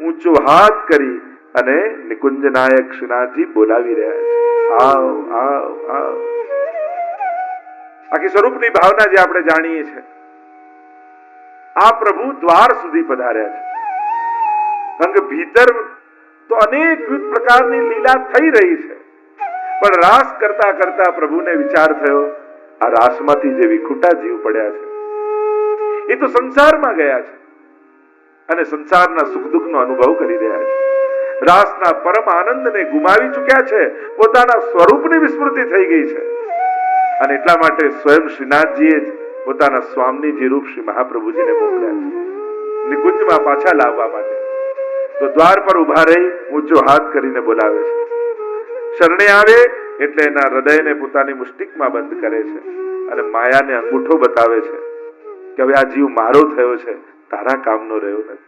ઊંચો હાથ કરી અને નિકુંજ નાયક શ્રીનાથજી બોલાવી રહ્યા છે. આવ આવ આવ. આખી સ્વરૂપની ભાવના જે આપણે જાણીએ છીએ, આ પ્રભુ દ્વાર સુધી પધાર્યા છે. કારણ કે ભીતર તો અનેક પ્રકારની લીલા થઈ રહી છે. પણ રાસ કરતા કરતા પ્રભુને વિચાર થયો, આ રાસમાંથી જે વિખુટા જીવ પડ્યા છે, એ તો સંસારમાં ગયા છે. અને સંસારના સુખ દુઃખનો અનુભવ કરી રહ્યા છે. રાસના પરમ આનંદને ગુમાવી ચૂક્યા છે. પોતાના સ્વરૂપની વિસ્મૃતિ થઈ ગઈ છે. અને એટલા માટે સ્વયં શ્રીનાથજીએ જ પોતાના સ્વામીજી રૂપ શ્રી મહાપ્રભુજીને મોકલ્યા છે. નિકુંજમાં પાછા લાવવા માટે. તો દ્વાર પર ઊભા રહી ઊંચો હાથ કરીને બોલાવે છે. શરણે આવે એટલે એના હૃદયને પોતાની મુષ્ટિકમાં બંધ કરે છે. અને માયાને અંગૂઠો બતાવે છે કે હવે આ જીવ મારો થયો છે. તારા કામનો રહ્યો નથી.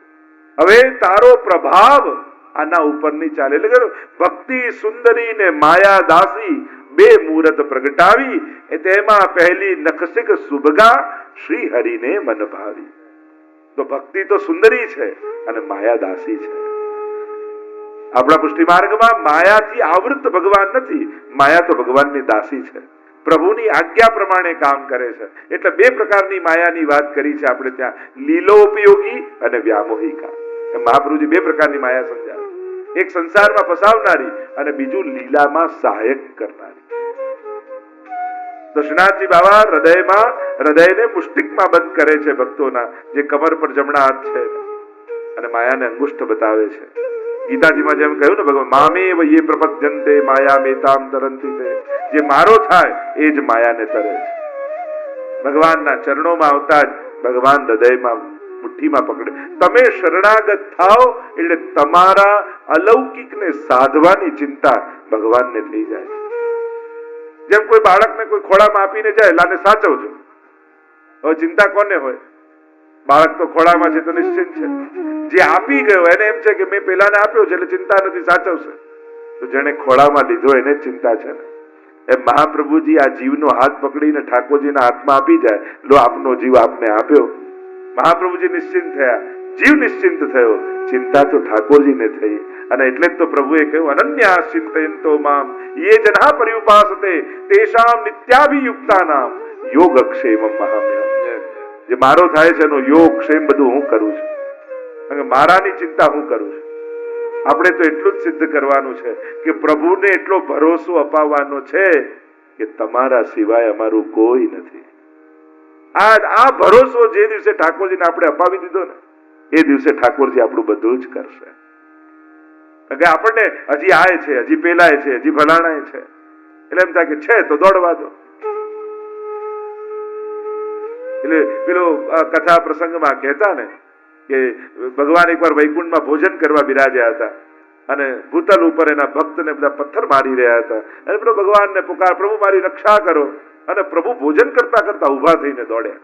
હવે તારો પ્રભાવ આના ઉપરની ચાલે. એટલે ભક્તિ સુંદરી ને માયા દાસી બે મુહૂર્ત પ્રગટાવી એ તેમાં પહેલી નખસિક સુભગા, શ્રી હરિને મન ભાવી. તો ભક્તિ તો સુંદરી છે અને માયા દાસી છે. આપણા પુષ્ટિ માર્ગમાં માયાથી આવૃત ભગવાન નથી, માયા તો ભગવાનની દાસી છે. પ્રભુની આજ્ઞા પ્રમાણે કામ કરે છે. એટલે બે પ્રકારની માયાની વાત કરી છે આપણે ત્યાં. લીલોપયોગી અને વ્યામોહિકા. મહાપ્રભુજી બે પ્રકારની માયા સમજાવે. એક સંસારમાં ફસાવનારી અને બીજું લીલામાં સહાયક કરનારી. દર્શનાથજી બાબા હૃદયમાં, હૃદયને પુષ્ટિકમાં બંધ કરે છે ભક્તોના. જે કમર પર જમણા હાથ છે. અને માયાને અંગુષ્ઠ બતાવે છે. ગીતાજીમાં જેમ કહ્યું ને, ભગવાન મામે યે પ્રપદ્યંતે માયા મેતામ તરંતી તે. જે મારો થાય, એ જ માયાને તરે છે. ભગવાનના ચરણોમાં આવતા જ ભગવાન હૃદયમાં મુઠ્ઠીમાં પકડે. તમે શરણાગત થાઓ, એટલે તમારા અલૌકિકને સાધવાની ચિંતા ભગવાનને થઈ જાય. જેમ કોઈ બાળકને કોઈ ખોળામાં આપીને જાય, લાને સાચવજો. હવે ચિંતા કોને હોય? બાળક તો ખોળામાં છે, તો નિશ્ચિંત છે. જે આપી ગયો, એને એમ છે કે મેં પેલાને આપ્યો છે, એટલે ચિંતા નથી, સાચવશે. તો જેને ખોળામાં લીધો એને ચિંતા છે એમ મહાપ્રભુજી આ જીવનો હાથ પકડીને ઠાકોરજીના હાથમાં આપી જાય, લો આપનો જીવ આપને આપ્યો. મહાપ્રભુજી નિશ્ચિંત થયા. જીવ નિશ્ચિંત થયો. ચિંતા તો ઠાકોરજીને થઈ. અને એટલે જ તો પ્રભુએ કહ્યું, અનન્યા ચિંતયંતો મામ, યે જના પર્યુપાસતે, તેષામ નિત્યાભિયુક્તાનામ, યોગક્ષેમમ મહામ્યમ જે મારો થાય છે એનો યોગ ક્ષેમ બધું હું કરું છું. અને મારાની ચિંતા હું કરું છું. આપણે તો એટલું જ સિદ્ધ કરવાનું છે કે પ્રભુને એટલો ભરોસો અપાવવાનો છે કે તમારા સિવાય અમારું કોઈ નથી. આ આ ભરોસો જે દિવસે ઠાકોરજીને આપણે અપાવી દીધો ને, એ દિવસે ઠાકોરજી આપણું બધું જ કરશે. કે આપણને હજી આય છે, હજી પેલાય છે, હજી ભલાણાય છે. એટલે એમ થાય કે છે, તો દોડવા દો. એટલે પેલો કથા પ્રસંગમાં કહેતા ને કે ભગવાન એકવાર વૈકુંઠમાં ભોજન કરવા બિરાજ્યા હતા અને ભૂતલ ઉપર એના ભક્તને બધા પથ્થર મારી રહ્યા હતા. અને પેલો ભગવાનને પુકાર, પ્રભુ, મારી રક્ષા કરો. અને પ્રભુ ભોજન કરતા કરતા ઊભા થઈને દોડ્યા.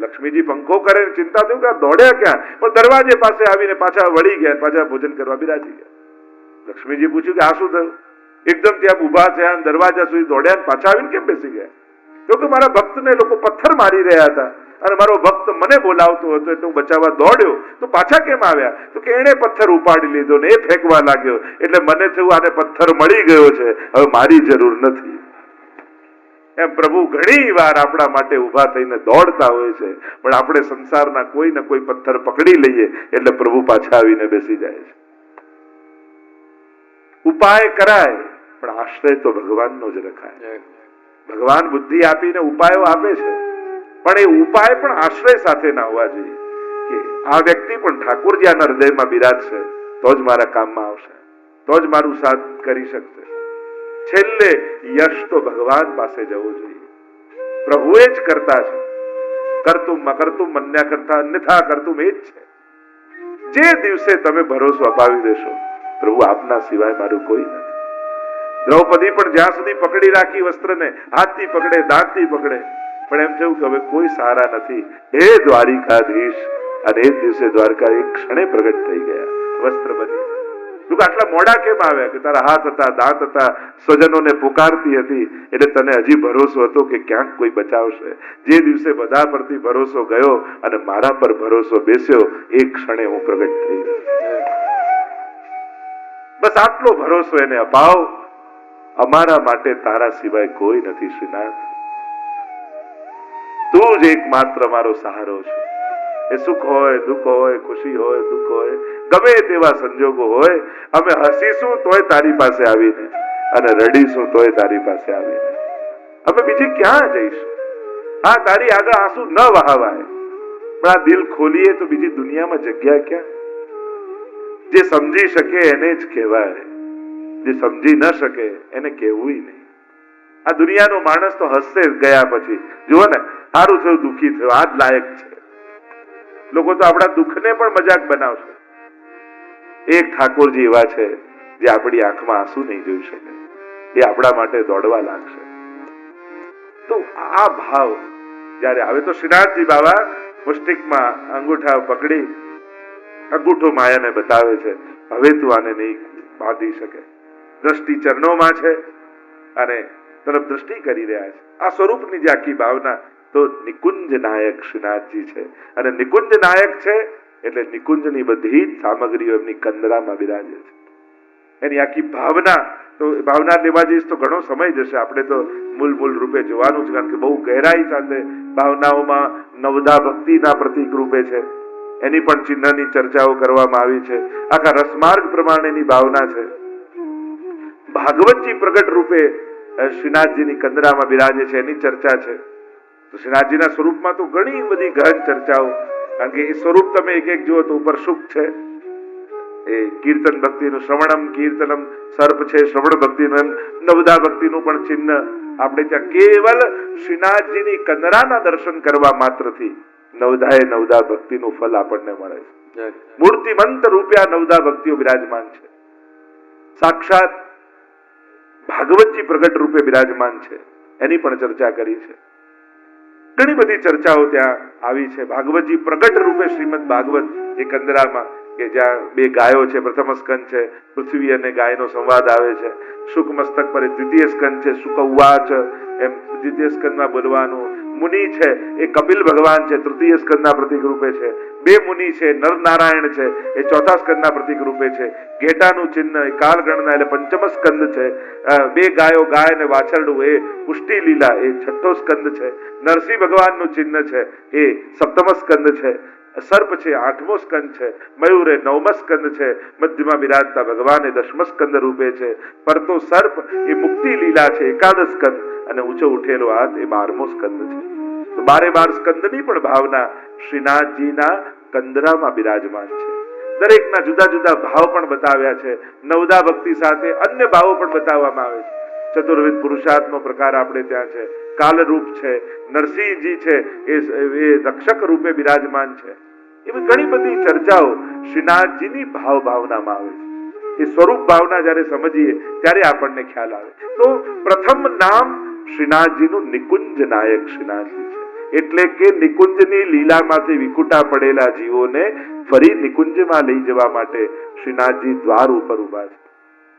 લક્ષ્મીજી પંખો કરે ચિંતા થયું કે દોડ્યા ક્યાં? પણ દરવાજે પાસે આવીને પાછા વળી ગયા પાછા ભોજન કરવા બિરાજી ગયા. લક્ષ્મીજી પૂછ્યું કે, આ શું થયું? એકદમ ત્યાં ઊભા થયા દરવાજા સુધી દોડ્યા પાછા આવીને કેમ બેસી ગયા? તો કે મારા ભક્તને લોકો પથ્થર મારી રહ્યા હતા અને મારો ભક્ત મને બોલાવતો હતો એટલે હું બચાવવા દોડ્યો. તો પાછા કેમ આવ્યા? તો કે એણે પથ્થર ઉપાડી લીધો ને એ ફેંકવા લાગ્યો. એટલે મને થયું આને પથ્થર મળી ગયો છે. હવે મારી જરૂર નથી. એમ પ્રભુ ઘણી વાર આપણા માટે ઊભા થઈને દોડતા હોય છે. પણ આપણે સંસારના કોઈ ને કોઈ પથ્થર પકડી લઈએ એટલે પ્રભુ પાછા આવીને બેસી જાય છે. ઉપાય કરાય, પણ આશ્રય તો ભગવાનનો જ રખાય. ભગવાન બુદ્ધિ આપીને ઉપાયો આપે છે. પણ એ ઉપાય પણ આશ્રય સાથે ના હોવા જોઈએ. કે આ વ્યક્તિ પણ ઠાકોરજી આના હૃદયમાં બિરાજશે, તો જ મારા કામમાં આવશે, તો જ મારું સાથ કરી શકશે. છેલ્લે યશ તો ભગવાન પાસે જવું જોઈએ. પ્રભુએ જ કરતા છે. કરતું કરતું મન્યા કરતા અન્યથા કરતું એ જ છે. જે દિવસે તમે ભરોસો અપાવી દેશો, પ્રભુ આપના સિવાય મારું કોઈ નથી. દ્રૌપદી પણ જ્યાં સુધી પકડી રાખી વસ્ત્રને, હાથથી પકડે, દાંતથી પકડે, પણ એમ થયું કે હવે કોઈ સારા નથી. હે દ્વારિકાધીશ અને એ દિવસે દ્વારકા એક ક્ષણે પ્રગટ થઈ ગયા, વસ્ત્ર બની. તું આટલા મોડા કેમ આવ્યા કે તારા હાથ હતા, દાંત હતા, સ્વજનોને પુકારતી હતી? એટલે તને હજી ભરોસો હતો કે ક્યાંક કોઈ બચાવશે. જે દિવસે બધા પરથી ભરોસો ગયો અને મારા પર ભરોસો બેસ્યો, એ ક્ષણે હું પ્રગટ થઈ ગયો. બસ આટલો ભરોસો એને અપાવ. અમારા માટે તારા સિવાય કોઈ નથી, શ્રીનાથ. તું જ એકમાત્ર મારો સહારો છે. એ સુખ હોય, દુઃખ હોય, ખુશી હોય, દુઃખ હોય, ગમે તેવા સંજોગો હોય, અમે હસીશું તોય તારી પાસે આવીને અને રડીશું તોય તારી પાસે આવીને. અમે બીજે ક્યાં જઈશું? આ તારી આગળ આંસુ ન વહાવાય. પણ આ દિલ ખોલીએ તો બીજી દુનિયામાં જગ્યા ક્યાં? જે સમજી શકે એને જ કહેવાય. જે સમજી ન શકે, એને કહેવું નહીં. આ દુનિયાનો માણસ તો હસશે ગયા પછી. જુઓ ને, સારું થયું, દુઃખી થયું, આ જ લાયક છે. લોકો તો આપણા દુઃખને પણ મજાક બનાવશે. એક ઠાકોરજી એવા છે જે આપણી આંખમાં આંસુ નહીં જોઈ શકે. એ આપણા માટે દોડવા લાગશે. તો આ ભાવ જ્યારે હવે તો શ્રીનાથજી બાબા મુસ્ટિકમાં અંગૂઠા પકડી અંગૂઠો માયાને બતાવે છે, હવે તું આને નહીં બાંધી શકે. દ્રષ્ટિ ચરણોમાં છે અને તરફ દ્રષ્ટિ કરી રહ્યા છે. આ સ્વરૂપની જે આખી ભાવના તો નિકુંજ નાયક શ્રીનાથજી છે. અને નિકુંજ નાયક છે એટલે નિકુંજની બધી જ સામગ્રીઓ એમની કંદરામાં બિરાજે છે. એની આખી ભાવના તો ભાવના લેવા જઈશ તો ઘણો સમય જશે. આપણે તો મૂલ મૂલ રૂપે જોવાનું છે કારણ કે બહુ ગહેરાઈ સાથે ભાવનાઓમાં નવદા ભક્તિના પ્રતીક રૂપે છે. એની પણ ચિહ્નની ચર્ચાઓ કરવામાં આવી છે. આખા રસમાર્ગ પ્રમાણેની ભાવના છે. ભાગવતજી પ્રગટ રૂપે શ્રીનાથજીની કંદરામાં બિરાજે છે એની ચર્ચા છે. તો શ્રીનાથજીના સ્વરૂપમાં તો ઘણી બધી ગહન ચર્ચાઓ કારણ કે એ સ્વરૂપ તમે એક એક જુઓ તો ઉપર સુખ છે. એ કીર્તન ભક્તિનું શ્રવણમ કીર્તનમ સર્પ છે શ્રવણ ભક્તિનું એમ નવદા ભક્તિનું પણ ચિહ્ન. આપણે ત્યાં કેવલ શ્રીનાથજીની કંદરાના દર્શન કરવા માત્રથી નવદાએ નવદા ભક્તિનું ફલ આપણને મળે છે. મૂર્તિમંત રૂપિયા નવદા ભક્તિઓ બિરાજમાન છે. સાક્ષાત ભાગવતજી પ્રગટ રૂપે બિરાજમાન છે. એની પણ ચર્ચા કરી છે. ઘણી બધી ચર્ચાઓ ત્યાં આવી છે. ભાગવતજી પ્રગટ રૂપે શ્રીમદ ભાગવત એ કંદરામાં કે જ્યાં બે ગાયો છે, પ્રથમ સ્કંદ છે, પૃથ્વી અને ગાયનો સંવાદ આવે છે. સુખ મસ્તક પર દ્વિતીય સ્કંદ છે, સુકવાચ એમ દ્વિતીય સ્કંદમાં બોલવાનું મુનિ છે, એ કપિલ ભગવાન છે, તૃતીય સ્કંદના પ્રતિક રૂપે છે. બે મુનિ છે નર નારાયણ છે, એ ચોથા સ્કંદના પ્રતિક રૂપે છે. ઘેટાનું ચિહ્ન એ એટલે પંચમ સ્કંદ છે બે ગાયો ગાય અને વાછરડું એ પુષ્ટિ લીલા એ છઠ્ઠો સ્કંદ છે. નરસિંહ ભગવાનનું ચિહ્ન છે, એ સપ્તમ સ્કંદ છે. સર્પ છે આઠમો સ્કંદ છે. મયુર નવમ સ્કંદ છે. મધ્યમાં બિરાજતા ભગવાન એ દસમ સ્કંદ રૂપે છે. પરતો સર્પ એ મુક્તિ લીલા છે એકાદશ સ્કંદ અને ઊંચો ઉઠેલો હાથ એ બારમો સ્કંદ છે બારે બાર સ્કંદની પણ ભાવના શ્રીનાથજીના કંદરામાં બિરાજમાન છે. દરેકના જુદા જુદા ભાવ પણ બતાવ્યા છે. નવદા ભક્તિ સાથે અન્ય ભાવો પણ બતાવવામાં આવે છે. ચતુર્વિધ પુરુષાર્થનો પ્રકાર આપણે ત્યાં છે. કાલરૂપ છે, નરસિંહજી છે, એ રક્ષક રૂપે બિરાજમાન છે. એવી ઘણી બધી ચર્ચાઓ શ્રીનાથજીની ભાવ ભાવનામાં આવે છે. એ સ્વરૂપ ભાવના જ્યારે સમજીએ, ત્યારે આપણને ખ્યાલ આવે. તો પ્રથમ નામ શ્રીનાથજીનું નિકુંજ નાયક શ્રીનાથજી છે. એટલે કે નિકુંજની લીલામાંથી વિકુટા પડેલા જીવોને ફરી નિકુંજમાં લઈ જવા માટે શ્રીનાથજી દ્વાર ઉપર ઊભા છે.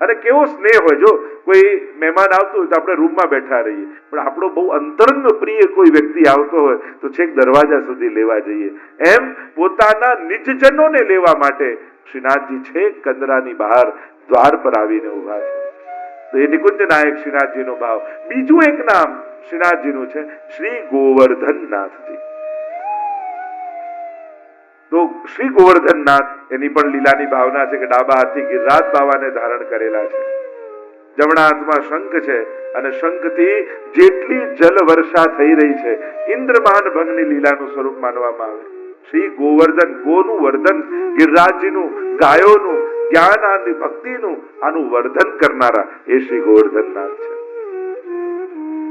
અને કેવો સ્નેહ હોય, જો કોઈ મહેમાન આવતું હોય તો આપણે રૂમમાં બેઠા રહીએ. પણ આપણો બહુ અંતરંગ પ્રિય કોઈ વ્યક્તિ આવતો હોય તો છેક દરવાજા સુધી લેવા જઈએ. એમ પોતાના નિજજનોને લેવા માટે શ્રીનાથજી છેક કંદરાની બહાર દ્વાર પર આવીને ઊભા છે. તો એ નિકુંજ નાયક શ્રીનાથજીનો ભાવ. બીજું એક નામ શ્રીનાથજીનું છે, શ્રી ગોવર્ધનનાથજી. તો શ્રી ગોવર્ધનનાથ એની પણ લીલાની ભાવના છે કે ડાબા હાથથી ગિરરાજ બાવાને ધારણ કરેલા છે. જમણા હાથમાં શંખ છે અને શંખથી જેટલી જલ વર્ષા થઈ રહી છે, ઇન્દ્રમાન ભંગની લીલાનું સ્વરૂપ માનવામાં આવે. શ્રી ગોવર્ધન ગોનું વર્ધન, ગિરરાજજીનું, ગાયોનું જ્ઞાન અને ભક્તિનું આનું વર્ધન કરનારા એ શ્રી ગોવર્ધનનાથ છે.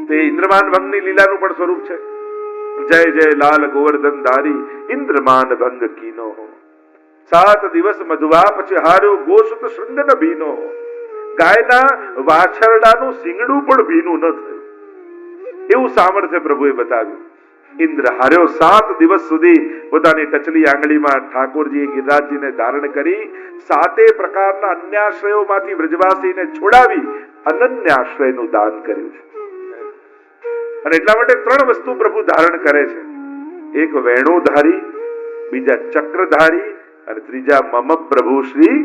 તે ઇન્દ્રમાન ભંગની લીલાનું પણ સ્વરૂપ છે. જય જય લાલ ગોવર્ધન ધારી, ઇન્દ્રમાન ભંગ કીનો. સાત દિવસ મધવા પછી હાર્યો ગોસુત શૃંદન ભીનો. ગાયના વાછરડાનું સિંગડું પણ ભીનું ન થયું. એવું સામર્થ્ય પ્રભુએ બતાવ્યું. ઇન્દ્ર હાર્યો સાત દિવસ સુધી પોતાની ટચલી આંગળીમાં ઠાકોરજી ગિરિરાજજીને ધારણ કરી, સાતે પ્રકારના અન્યાશ્રયોમાંથી વ્રજવાસીને છોડાવી અનન્યાશ્રયનું દાન કર્યું છે. અને એટલા માટે ત્રણ વસ્તુ પ્રભુ ધારણ કરે છે. એક વેણુધારી બીજા ચક્રધારી અને ત્રીજા મમ પ્રભુ શ્રી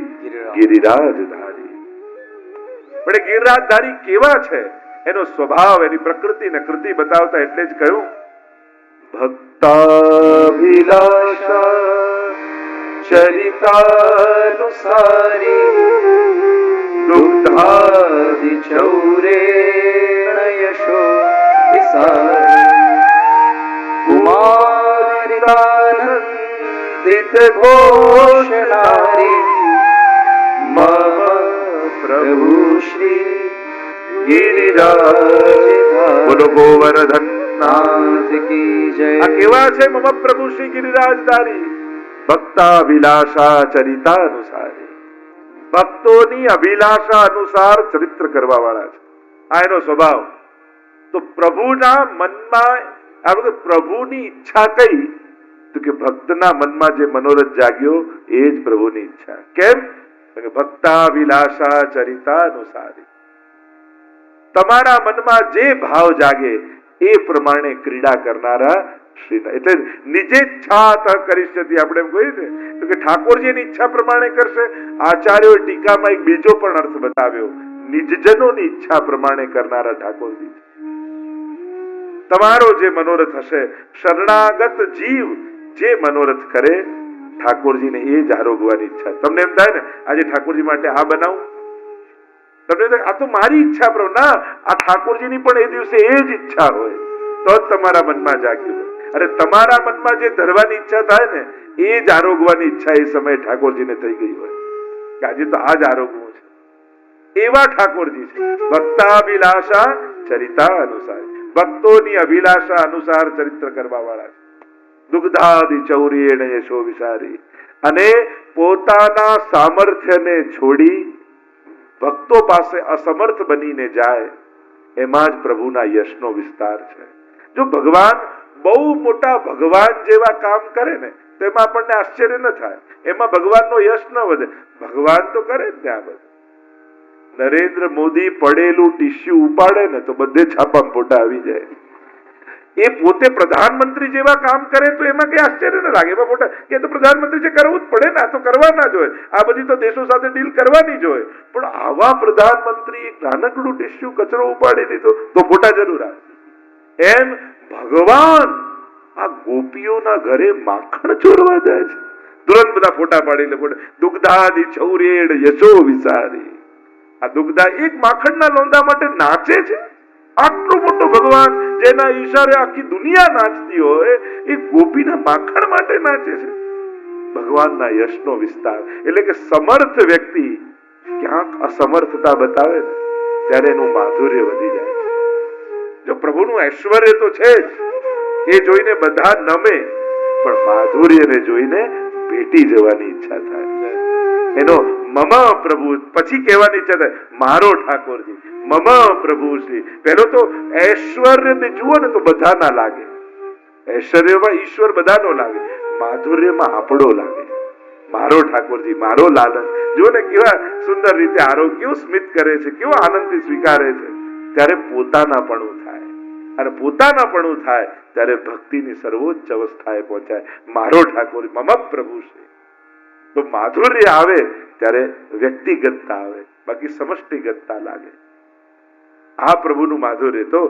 ગિરિરાજધારી. પણ એ ગિરિરાજધારી કેવા છે? એનો સ્વભાવ એની પ્રકૃતિ ને કૃતિ બતાવતા એટલે જ કહ્યું ભક્તાભિલાષા ચરિતાનુસારી દુગ્ધાદિ ચૌરે યશો. कुमारितानन्दित घोषणारी मम प्रभु श्री गिरिराज બોલો ગોવર્ધન नाथ की जय આ કેવા છે મમ પ્રભુ શ્રી ગિરિરાજધારી ભક્તાભિલાષા ચરિતાનુસારી ભક્તોની અભિલાષા અનુસાર ચરિત્ર કરવા વાળા છે આ એનો સ્વભાવ તો પ્રભુના મનમાં પ્રભુની ઈચ્છા કઈ? તો કે ભક્તના મનમાં જે મનોરથ જાગ્યો, એ જ પ્રભુની ઈચ્છા. કેમ? ભક્તા વિલાસા ચરિતા અનુસારી તમારા મનમાં જે ભાવ જાગે, એ પ્રમાણે ક્રીડા કરનારા શ્રી એટલે નિજેચ્છા કરીષ્યતિ આપણે એમ કહીએ ને કે ઠાકોરજીની ઈચ્છા પ્રમાણે કરશે. આચાર્યો ટીકામાં એક બીજો પણ અર્થ બતાવ્યો. નિજજનોની ઈચ્છા પ્રમાણે કરનારા ઠાકોરજી તમારો જે મનોરથ હશે, શરણાગત જીવ જે મનોરથ કરે, ઠાકોરજીને એ જ આરોગવાની ઈચ્છા. તમને એમ થાય ને, આજે ઠાકોરજી માટે આ બનાવું? તમને આ તો મારી ઈચ્છા, પ્રભુ. ના, આ ઠાકોરજીની પણ એ દિવસે એ જ ઈચ્છા હોય. તો જ તમારા મનમાં જાગ્યું અરે તમારા મનમાં જે ધરવાની ઈચ્છા થાય ને, એ જ આરોગવાની ઈચ્છા એ સમયે ઠાકોરજીને થઈ ગઈ હોય. કે આજે તો આ જ આરોગવું છે. એવા ઠાકોરજી છે. ભક્તાભિલાષા ચરિતા અનુસાર ભક્તોની અભિલાષા અનુસાર ચરિત્ર કરવા વાળા છે. દુગ્ધાદિ ચૌર્યેણ યશો વિસારી. અને પોતાના સામર્થ્યને છોડી ભક્તો પાસે અસમર્થ બનીને જાય, એમાં જ પ્રભુના યશનો વિસ્તાર છે. જો ભગવાન બહુ મોટા ભગવાન જેવા કામ કરે ને તો એમાં આપણને આશ્ચર્ય ન થાય. એમાં ભગવાનનો યશ ન વધે. ભગવાન તો કરે જ ને આ બધું. નરેન્દ્ર મોદી પડેલું ટીસ્યુ ઉપાડે ને તો બધે છાપામાં ફોટા આવી જાય. એ પોતે પ્રધાનમંત્રી જેવા કામ કરે તો એમાં કઈ આશ્ચર્ય ન લાગે. એમાં કે તો પ્રધાનમંત્રી જે કરવું જ પડે ને, આ તો કરવાના જ હોય. આ બધી તો દેશો સાથે ડીલ કરવાની જ હોય. પણ આવા પ્રધાનમંત્રી નાનકડું ટીસ્યુ કચરો ઉપાડી દીધો તો ફોટા જરૂર આવે. એમ ભગવાન આ ગોપીઓના ઘરે માખણ ચોરવા જાય છે. તુરંત બધા ફોટા પાડીને ફોટા દુગ્ધાદી છૌરેડ યશો વિસારી. આ દુગ્ધા એક માખણના લોંદા માટે નાચે છે? આટલો મોટો ભગવાન જેના ઈશારે આખી દુનિયા નાચતી હોય, એ ગોપીના માખણ માટે નાચે છે. ભગવાનના યશનો વિસ્તાર, એટલે કે સમર્થ વ્યક્તિ ક્યાંક અસમર્થતા બતાવે ત્યારે એનું માધુર્ય વધી જાય જો પ્રભુનું ઐશ્વર્ય તો છે જ, એ જોઈને બધા નમે, પણ માધુર્યને જોઈને ભેટી જવાની ઈચ્છા થાય. એનો મમ પ્રભુ પછી કહેવાની છે મારો ઠાકોરજી, મમ પ્રભુશ્રી પહેલો તો ઐશ્વર્યને જુઓ ને તો બધાના લાગે. ઐશ્વર્યમાં ઈશ્વર બધાનો લાગે. માધુર્યમાં આપણો લાગે. મારો ઠાકોરજી, મારો લાલન. જુઓ ને કેવા સુંદર રીતે આરોગ્ય સ્મિત કરે છે, કેવો આનંદથી સ્વીકારે છે. ત્યારે પોતાના પણ થાય. અને પોતાના પણ થાય, ત્યારે ભક્તિની સર્વોચ્ચ અવસ્થાએ પહોંચાય. મારો ઠાકોર મમ પ્રભુ તો માધુર્ય આવે ત્યારે વ્યક્તિગતતા આવે, બાકી સમષ્ટિગતતા લાગે. આ પ્રભુનું માધુર્ય તો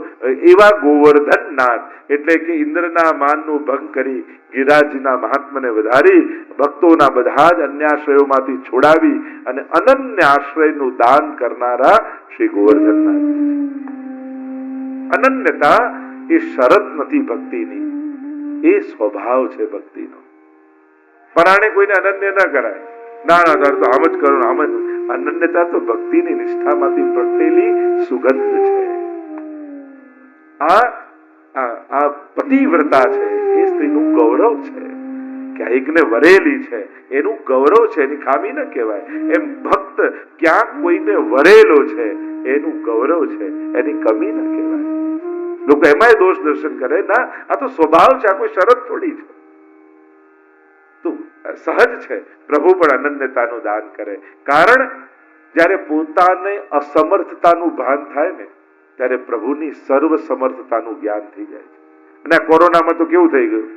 એવા ગોવર્ધન નાથ એટલે કે ઇન્દ્રના માનનું ભંગ કરી ગિરાજના મહાત્મને વધારી, ભક્તોના બધા જ અન્યાશ્રયોમાંથી છોડાવી અને અનન્ય આશ્રયનું દાન કરનારા શ્રી ગોવર્ધનનાથ અનન્યતા એ શરત નથી ભક્તિની, એ સ્વભાવ છે ભક્તિનો. પરાણે કોઈને અનન્ય ન કરાય. ના ના તારે તો આમ જ કરો આમ જ અનન્યતા તો ભક્તિની નિષ્ઠામાંથી પ્રગટેલી સુગંધ છે. આ આ પતિવ્રતા છે. એ સ્ત્રીનું ગૌરવ છે ક્યાંકને વરેલી છે. એનું ગૌરવ છે, એની ખામી ન કહેવાય. એમ ભક્ત ક્યાંક કોઈને વરેલો છે, એનું ગૌરવ છે, એની કમી ન કહેવાય. લોકો એમાંય દોષ દર્શન કરે. ના, આ તો સ્વભાવ છે, આ કોઈ શરત થોડી છે. સહજ છે. પ્રભુ પણ અનન્યતાનું દાન કરે. કારણ જ્યારે પોતાને અસમર્થતાનું ભાન થાય ને, ત્યારે પ્રભુની સર્વ સમર્થતાનું જ્ઞાન થઈ જાય છે. અને કોરોનામાં તો કેવું થઈ ગયું?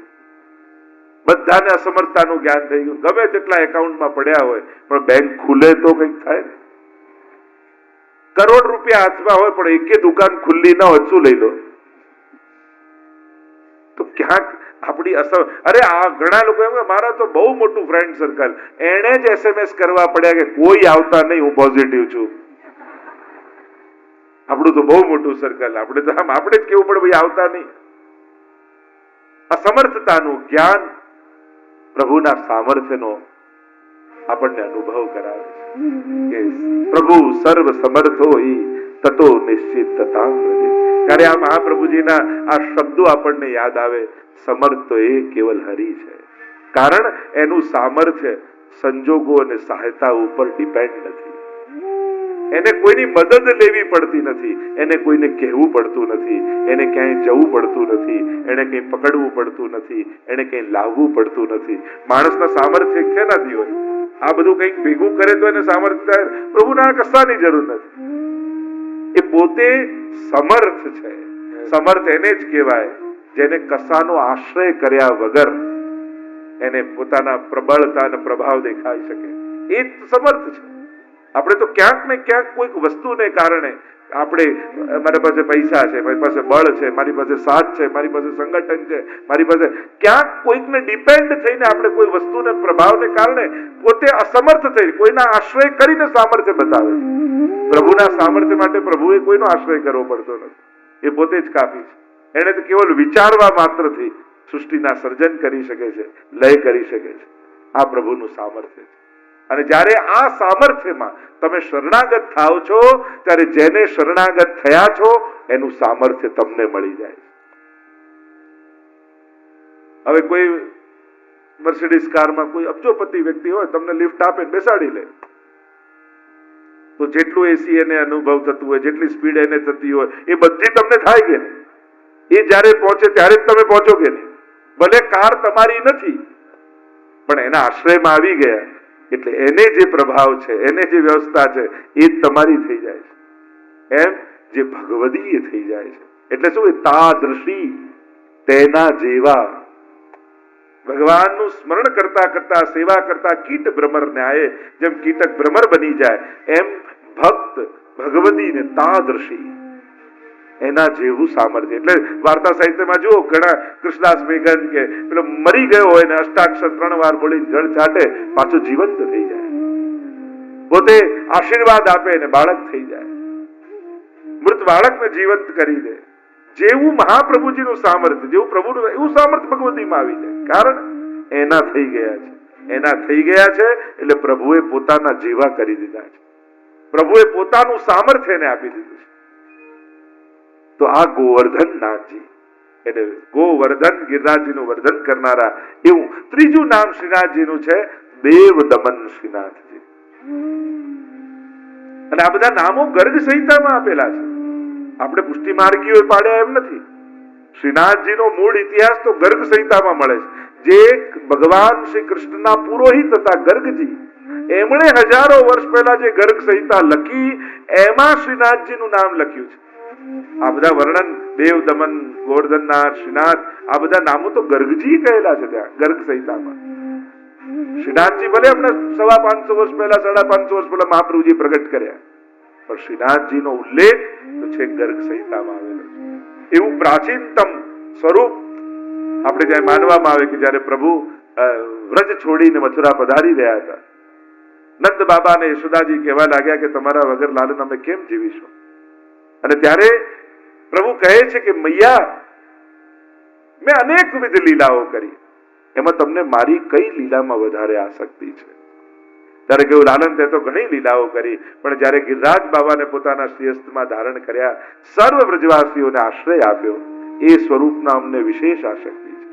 બધાને અસમર્થતાનું જ્ઞાન થઈ ગયું. ગમે તેટલા એકાઉન્ટમાં પડ્યા હોય, પણ બેંક ખુલે તો કંઈક થાય ને. કરોડ રૂપિયા હાથમાં હોય, પણ એકે દુકાન ખુલ્લી ન હોય, શું લઈ લો? તો ક્યાંક આપણી અસર. અરે, આ ઘણા લોકો એમ કે, મારા તો બહુ મોટું ફ્રેન્ડ સર્કલ એણે જ એસએમએસ કરવા પડ્યા કે, કોઈ આવતા નહીં, હું પોઝિટિવ છું. આપણું તો બહુ મોટું સર્કલ આપણે તો આમ, આપણે જ કેવું પડે, ભાઈ, આવતા નહીં. અસમર્થતાનું જ્ઞાન પ્રભુના સામર્થ્યનો આપણને અનુભવ કરાવે છે. પ્રભુ સર્વ સમર્થો હિ. તતો નિશ્ચિત ત્યારે આ મહાપ્રભુજીના આ શબ્દો આપણને યાદ આવે. સમર્થ તો એ કેવલ હરી છે. કારણ એનું સામર્થ્ય સંજોગો અને સહાયતા ઉપર ડિપેન્ડ નથી. એને કોઈની મદદ લેવી પડતી નથી. એને કોઈને કહેવું પડતું નથી. એને ક્યાંય જવું પડતું નથી. એને કંઈ પકડવું પડતું નથી. એને કંઈ લાવવું પડતું નથી. માણસના સામર્થ્ય શેનાથી હોય આ બધું કંઈક ભેગું કરે તો એને સામર્થ્ય થાય. પ્રભુના કશાની જરૂર નથી. એ પોતે સમર્થ છે. સમર્થ એને જ કહેવાય. જેને કસાનો આશ્રય કર્યા વગર એને પોતાના પ્રબળતા અને પ્રભાવ દેખાઈ શકે. એ સમર્થ છે. આપણે તો ક્યાંક ને ક્યાંક કોઈક વસ્તુને કારણે આપણે, મારી પાસે પૈસા છે, મારી પાસે બળ છે, મારી પાસે સાથ છે, મારી પાસે સંગઠન છે, મારી પાસે ક્યાંક કોઈકને ડિપેન્ડ થઈને આપણે કોઈ વસ્તુને, પ્રભાવને કારણે પોતે અસમર્થ થઈ, કોઈના આશ્રય કરીને સામર્થ્ય બતાવે છે. પ્રભુના સામર્થ્ય માટે પ્રભુએ કોઈનો આશ્રય કરવો પડતો નથી. એ પોતે જ કાફી છે. એને તો કેવલ વિચારવા માત્રથી સૃષ્ટિના સર્જન કરી શકે છે, લય કરી શકે છે. આ પ્રભુનું સામર્થ્ય છે. અને જ્યારે આ સામર્થ્યમાં તમે શરણાગત થાવ છો, ત્યારે જેને શરણાગત થયા છો, એનું સામર્થ્ય તમને મળી જાય હવે કોઈ મર્સિડીઝ કારમાં કોઈ અબજોપતિ વ્યક્તિ હોય, તમને લિફ્ટ આપે બેસાડી લે. તો જેટલું એસી એને અનુભવ થતું હોય, જેટલી સ્પીડ એને થતી હોય, એ બધી તમને થાય કે નહીં? એ જ્યારે પહોંચે ત્યારે જ તમે પહોંચો કે નહીં? ભલે કાર તમારી નથી, પણ એના આશ્રયમાં આવી ગયા. એટલે એને જે પ્રભાવ છે, એને જે વ્યવસ્થા છે, એ તમારી થઈ જાય છે. એમ? જે ભગવદીય થઈ જાય છે. એટલે શું તાદૃશી તેના જેવા. ભગવાનનું સ્મરણ કરતા કરતા, સેવા કરતા કીટ ભ્રમર ન્યાય, જેમ કીટક ભ્રમર બની જાય, એમ ભક્ત ભગવદીને તાદૃશી એના જેવું સામર્થ્ય. એટલે વાર્તા સાહિત્યમાં જુઓ, ઘણા કૃષ્ણદાસ મેઘન કે પેલો મરી ગયો હોય ને અષ્ટાક્ષર ત્રણ વાર બોલી જળ છાટે, પાછો જીવંત થઈ જાય. પોતે આશીર્વાદ આપે ને બાળક થઈ જાય. મૃત બાળકને જીવંત કરી દે. જેવું મહાપ્રભુજીનું સામર્થ્ય, જેવું પ્રભુનું, એવું સામર્થ્ય ભગવતીમાં આવી જાય. કારણ એના થઈ ગયા છે. એના થઈ ગયા છે એટલે પ્રભુએ પોતાના જેવા કરી દીધા છે. પ્રભુએ પોતાનું સામર્થ્ય એને આપી દીધું છે. તો આ ગોવર્ધન એટલે ગોવર્ધન ગિરિરાજજીનું વર્ધન કરનારા એવું ત્રીજું નામ શ્રીનાથજીનું છે દેવ દમન શ્રીનાથજી. અને આ બધા નામો ગર્ગ સંહિતામાં આપેલા છે. આપણે પુષ્ટિ માર્ગીઓ પાડ્યા એમ નથી. શ્રીનાથજીનો મૂળ ઇતિહાસ તો ગર્ગ સંહિતામાં મળે છે. જે ભગવાન શ્રી કૃષ્ણના પુરોહિત હતા ગર્ગજી, એમણે હજારો વર્ષ પહેલા જે ગર્ગ સંહિતા લખી, એમાં શ્રીનાથજીનું નામ લખ્યું છે. આ બધા વર્ણન દેવ, દમન ગોવર્ધનનાથ શ્રીનાથ, આ બધા નામો તો ગર્ગજી કહેલા છે ત્યાં, ગર્ગ સંહિતામાં. શ્રીનાથજી ભલે એમને સવા પાંચસો વર્ષ પહેલા, સાડા પાંચસો વર્ષ પહેલા મહાપ્રભુજી પ્રગટ કર્યા. પણ શ્રીનાથજીનો ઉલ્લેખ તો છે ગર્ગ સંહિતામાં આવેલો છે. એવું પ્રાચીનતમ સ્વરૂપ આપણે ત્યાં માનવામાં આવે કે જ્યારે પ્રભુ વ્રજ છોડીને મથુરા પધારી રહ્યા હતા નંદ બાબા અને યશોદાજી કહેવા લાગ્યા કે તમારા વગર લાલન અમે કેમ જીવીશું? અને ત્યારે પ્રભુ કહે છે કે, મૈયા, મેં અનેકવિધ લીલાઓ કરી. એમાં તમને મારી કઈ લીલામાં વધારે આસક્તિ છે? ત્યારે કેવું લાલન તે ઘણી લીલાઓ કરી, પણ જ્યારે ગિરિરાજ બાબાને પોતાના શ્રેષ્ઠમાં ધારણ કર્યા, સર્વ વ્રજવાસીઓને આશ્રય આપ્યો. એ સ્વરૂપના અમને વિશેષ આશક્તિ છે.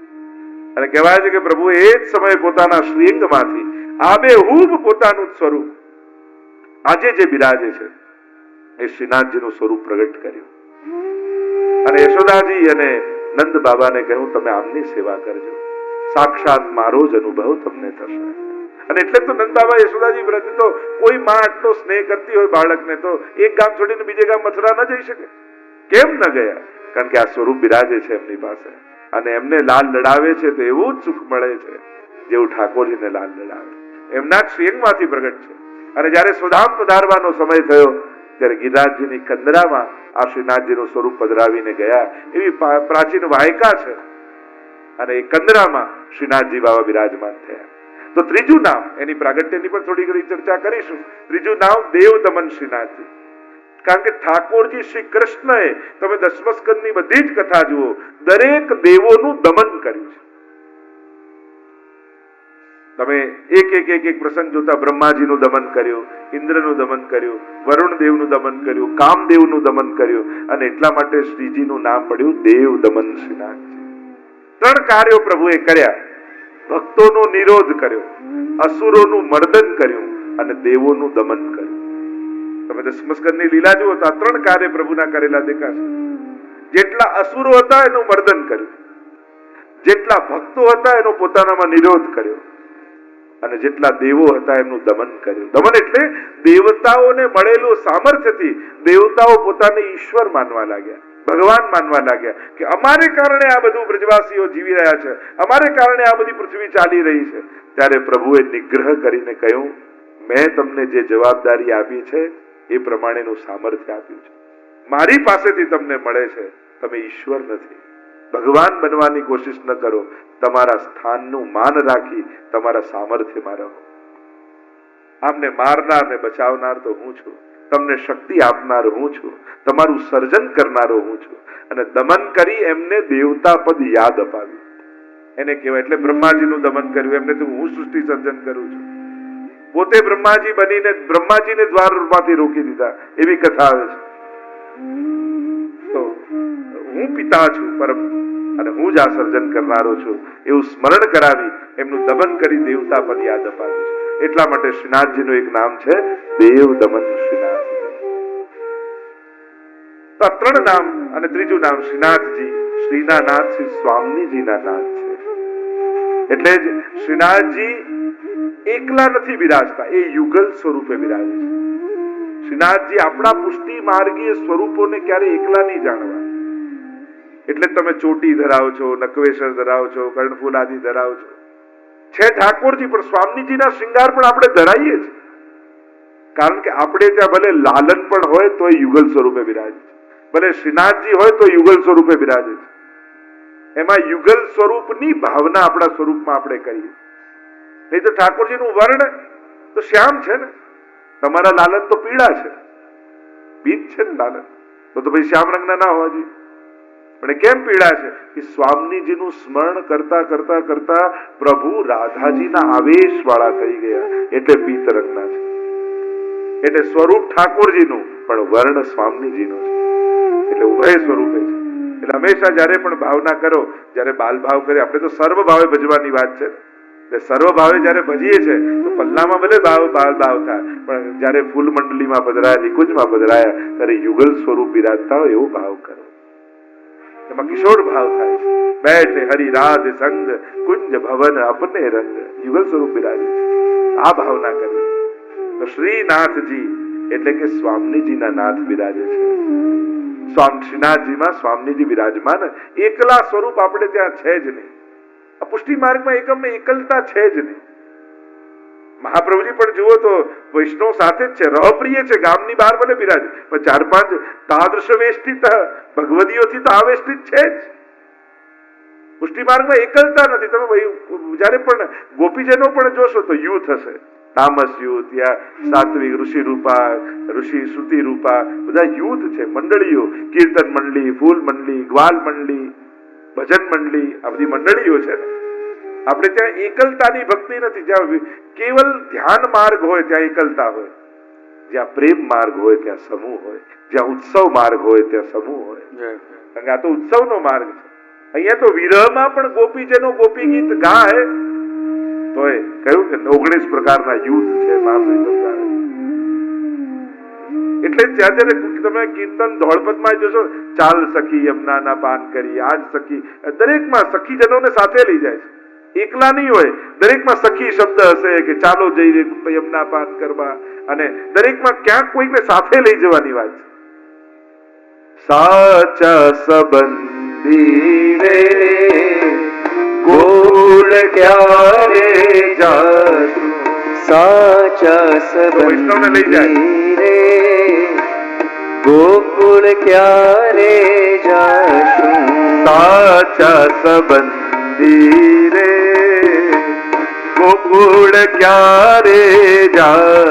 અને કહેવાય છે કે, પ્રભુ, એ જ સમયે પોતાના શ્રીઅંગમાંથી આબેહૂબ પોતાનું સ્વરૂપ આજે જે બિરાજે છે એ શ્રીનાથજીનું સ્વરૂપ પ્રગટ કર્યું. અને યશોદાજી અને નંદ બાબાને કહ્યું, તમે આમની સેવા કરજો. સાક્ષાત મારો જ અનુભવ તમને થશે. અને એટલે તો નંદ બાબા યશોદાજી પ્રત્યે તો કોઈ માં આટલો સ્નેહ કરતી હોય બાળકને તો એક ગામ છોડીને બીજે ગામ મથુરા ન જઈ શકે. કેમ ન ગયા? કારણ કે આ સ્વરૂપ બિરાજે છે એમની પાસે. અને એમને લાલ લડાવે છે તો એવું જ સુખ મળે છે જેવું ઠાકોરજીને લાલ લડાવે. એમના જ શ્રીઅંગમાંથી પ્રગટ છે. અને જ્યારે સ્વધામ પધારવાનો સમય થયો ત્યારે ગિરિરાજજીની કંદરામાં આ શ્રીનાથજીનું સ્વરૂપ પધરાવીને ગયા. એવી પ્રાચીન વાયકા છે. અને એ કંદરામાં શ્રીનાથજી બાબા બિરાજમાન થયા. તો ત્રીજું નામ, એની પ્રાગટ્યની પણ થોડી ઘણી ચર્ચા કરીશું. ત્રીજું નામ દેવ દમન શ્રીનાથજી. કારણ કે ઠાકોરજી શ્રી કૃષ્ણએ, તમે દસમસ્કંદની બધી જ કથા જુઓ, દરેક દેવોનું દમન કર્યું છે. તમે એક એક એક એક પ્રસંગ જોતા બ્રહ્માજીનું દમન કર્યું, ઇન્દ્રનું દમન કર્યું વરુણ દેવનું દમન કર્યું, કામદેવનું દમન કર્યું અને એટલા માટે શ્રીજીનું નામ પડ્યું દેવ દમન શ્રીનાથજી ત્રણ કાર્યો પ્રભુએ કર્યા. ભક્તોનો નિરોધ કર્યો, અસુરોનું મર્દન કર્યું અને દેવોનું દમન કર્યું. તમે દસમસ્કરની લીલા જુઓ તો આ ત્રણ કાર્ય પ્રભુના કરેલા દેખાશે. જેટલા અસુરો હતા એનું મર્દન કર્યું. જેટલા ભક્તો હતા એનો પોતાનામાં નિરોધ કર્યો. અને જેટલા દેવો હતા એમનું દમન કર્યું. દમન એટલે દેવતાઓને મળેલું સામર્થ્યથી દેવતાઓ પોતાને ઈશ્વર માનવા લાગ્યા, ભગવાન માનવા લાગ્યા કે અમારે કારણે આ બધું બ્રજવાસીઓ જીવી રહ્યા છે, અમારે કારણે આ બધી પૃથ્વી ચાલી રહી છે. ત્યારે પ્રભુએ નિગ્રહ કરીને કહ્યું, મેં તમને જે જવાબદારી આપી છે, એ પ્રમાણેનું સામર્થ્ય આપ્યું છે. મારી પાસેથી તમને મળે છે, તમે ઈશ્વર નથી. ભગવાન બનવાની કોશિશ ન કરો તમારા સ્થાનનું માન રાખી તમારા સામર્થ્યમાં રહો. આમને મારનાર ને બચાવનાર તો હું છું. તમને શક્તિ આપનાર હું છું. તમારું સર્જન કરનારો હું છું. અને દમન કરી એમને દેવતા પદ યાદ અપાવ્યું. એને કહેવાય એટલે બ્રહ્માજીનું દમન કર્યું. એમને તો હું સૃષ્ટિ સર્જન કરું છું. પોતે બ્રહ્માજી બનીને બ્રહ્માજીને દ્વારમાંથી રોકી દીધા. એવી કથા આવે છે. તો હું પિતા છું, પરમ અને હું જ આ સર્જન કરનારો છું. એવું સ્મરણ કરાવી એમનું દમન કરી દેવતા પદ યાદ અપાવ્યું છે. એટલા માટે શ્રીનાથજીનું એક નામ છે દેવ દમન શ્રીનાથ ત્રણ નામ અને ત્રીજું નામ શ્રીનાથજી, શ્રીના નાથ, શ્રી સ્વામીજીના નાથ છે. એટલે જ શ્રીનાથજી એકલા નથી બિરાજતા, એ યુગલ સ્વરૂપે બિરાજે છે. શ્રીનાથજી આપણા પુષ્ટિ માર્ગીય સ્વરૂપોને ક્યારે એકલા નહીં જાણવા. એટલે જ તમે ચોટી ધરાવો છો નકવેશ્વર ધરાવો છો કર્ણફૂલ આદિ ધરાવો છો. છે ઠાકોરજી, પણ સ્વામીજીના શૃંગાર પણ આપણે ધરાઈએ છીએ. કારણ કે આપણે ત્યાં ભલે લાલન પણ હોય તો યુગલ સ્વરૂપે બિરાજે છે. ભલે શ્રીનાથજી હોય તો યુગલ સ્વરૂપે બિરાજે છે. એમાં યુગલ સ્વરૂપની ભાવના આપણા સ્વરૂપમાં આપણે કરીએ નહીં તો ઠાકોરજીનું વર્ણ તો શ્યામ છે ને? તમારા લાલન તો પીળા છે. બીજ છે ને લાલન? તો તો ભાઈ શ્યામ રંગના ના હોવા જોઈએ. પણ કેમ પીડા છે? કે સ્વામીજીનું સ્મરણ કરતા કરતા કરતા પ્રભુ રાધાજીના આવેશ વાળા થઈ ગયા. એટલે પીતરંગના છે. એટલે સ્વરૂપ ઠાકોરજીનું, પણ વર્ણ સ્વામીજીનું છે. એટલે ઉભય સ્વરૂપે છે. એટલે હંમેશા જ્યારે પણ ભાવના કરો, જ્યારે બાલ ભાવ કરે, આપણે તો સર્વ ભાવે ભજવાની વાત છે એટલે સર્વ ભાવે જ્યારે ભજીએ છે, તો પલ્લામાં ભલે ભાવ બાલ ભાવ થાય. પણ જ્યારે ફૂલ મંડળીમાં પધરાયા, નિકુંજમાં પધરાયા, ત્યારે યુગલ સ્વરૂપ બિરાજતા હોય એવો ભાવ કરો. એમાં કિશોર ભાવ થાય છે. બેઠ હરિ રાધ સંગ કુંજ ભવન અપને રંગ. યુગલ સ્વરૂપ બિરાજે છે. આ ભાવના કરી. તો શ્રીનાથજી, એટલે કે સ્વામીજીના નાથ બિરાજે છે. સ્વામ, શ્રીનાથજીમાં સ્વામીજી બિરાજમાન. એકલા સ્વરૂપ આપણે ત્યાં છે જ નહીં. પુષ્ટિ માર્ગમાં એકમ એકલતા છે જ નહીં. મહાપ્રભુજી પણ જુઓ તો વૈષ્ણવ સાથે જ છે. રહપ્રિય છે. ગામની બહાર ભલે બિરાજ. પણ ચાર પાંચ તાદૃશ વેષ્ટિત ભગવદીઓથી તો આવેષ્ટિત છે જ. પુષ્ટિ એકલતા નથી. તમે જ્યારે પણ ગોપીજનો પણ જોશો તો યુ થશે તામસ યુથ યા સાત્વિક ઋષિ રૂપા, ઋષિ શ્રુતિ રૂપા, બધા યુથ છે. મંડળીઓ. કીર્તન મંડળી, ફૂલ મંડળી, ગ્વાલ મંડળી, ભજન મંડળી, આ બધી મંડળીઓ છે. આપણે ત્યાં એકલતાની ભક્તિ નથી. જ્યાં કેવલ ધ્યાન માર્ગ હોય ત્યાં એકલતા હોય. જ્યાં પ્રેમ માર્ગ હોય ત્યાં સમૂહ હોય. જ્યાં ઉત્સવ માર્ગ હોય ત્યાં સમૂહ હોય. કારણ કે આ તો ઉત્સવનો માર્ગ છે. અહીંયા તો વિરહમાં પણ ગોપીજનો ગોપી ગીત ગાય. તોય કહ્યું કે ઓગણીસ પ્રકારના યુદ્ધ છે સમજાવે. એટલે જ્યાં જ્યારે તમે કીર્તન ધોળપતમાં જોશો ચાલ સખી યમુનાના પાન કરી આજ સખી દરેકમાં સખીજનોને સાથે લઈ જાય છે. એકલા નહીં હોય. દરેકમાં સખી શબ્દ હશે કે ચાલો જઈએ યમુના પાન કરવા અને દરેકમાં ક્યાંક કોઈકને સાથે લઈ જવાની વાત છે. સાચા સંબંધી રે ગોળ ક્યારે સાચા વૈષ્ણવને લઈ જાય. સંબંધી રે ગોકુળ ક્યારે જાશું? સાચા સંબંધી રે ગોકુળ ક્યારે જા